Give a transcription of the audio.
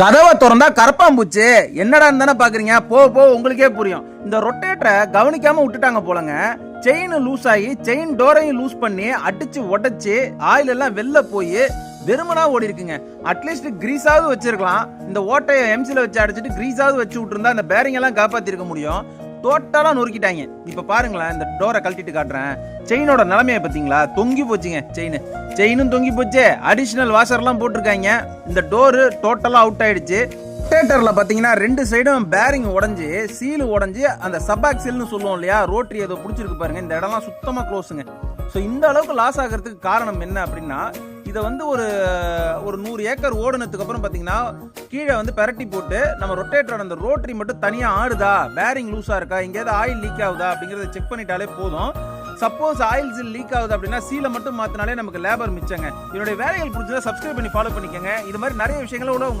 கதவை திறந்தா கரப்பாம்பூச்சு என்னடா தானே பாக்குறீங்க? போ போ உங்களுக்கே புரியும். இந்த ரொட்டேட்டரை கவனிக்காம விட்டுட்டாங்க போலங்க. செயின் லூஸ் ஆகி செயின் டோரையும் லூஸ் பண்ணி அடிச்சு உடைச்சு ஆயில் எல்லாம் வெளில போய் வெறுமனா ஓடி இருக்குங்க அட்லீஸ்ட் கிரீஸாவது வச்சிருக்கலாம். இந்த ஓட்டையை எம்சில வச்சு அடிச்சிட்டு கிரீஸாவது வச்சு விட்டுருந்தா அந்த பேரிங் எல்லாம் காப்பாத்திருக்க முடியும். டோட்டலாக நொறுக்கிட்டாங்க. இப்போ பாருங்களேன் இந்த டோரை கழட்டிட்டு காட்டுறேன். செயினோட நிலைமையை பார்த்தீங்களா? தொங்கி போச்சுங்க செயின் செயினும் தொங்கி போச்சு. அடிஷ்னல் வாஷர்லாம் போட்டிருக்காங்க. இந்த டோரு டோட்டலாக அவுட் ஆயிடுச்சு. ரொட்டேட்டரில் பார்த்தீங்கன்னா ரெண்டு சைடும் பேரிங் உடஞ்சி சீலு உடஞ்சி அந்த சபாக்சில்னு சொல்லுவோம் இல்லையா? ரோட்ரி ஏதோ பிடிச்சிருக்கு பாருங்க. இந்த இடம்லாம் சுத்தமாக க்ளோஸுங்க ஸோ இந்த அளவுக்கு லாஸ் ஆகிறதுக்கு காரணம் என்ன அப்படின்னா இதை வந்து ஒரு ஒரு நூறு ஏக்கர் ஓடுனதுக்கு அப்புறம் பார்த்தீங்கன்னா கீழே வந்து பெரட்டி போட்டு நம்ம ரொட்டேட்டரோட அந்த ரோட்டரி மட்டும் தனியாக ஆடுதா? பேரிங் லூஸாக இருக்கா? எங்கேயாவது ஆயில் லீக் ஆகுதா? அப்படிங்கிறத செக் பண்ணிட்டாலே போதும். சப்போஸ் ஆயில் சீல் லீக் ஆகுது அப்படின்னா சீலை மட்டும் மாற்றினாலே நமக்கு லேபர் மிச்சங்க. என்னுடைய வேலைகள் பிடிச்சதை சப்ஸ்கிரைப் பண்ணி ஃபாலோ பண்ணிக்கோங்க. இது மாதிரி நிறைய விஷயங்களும் உங்களுக்கு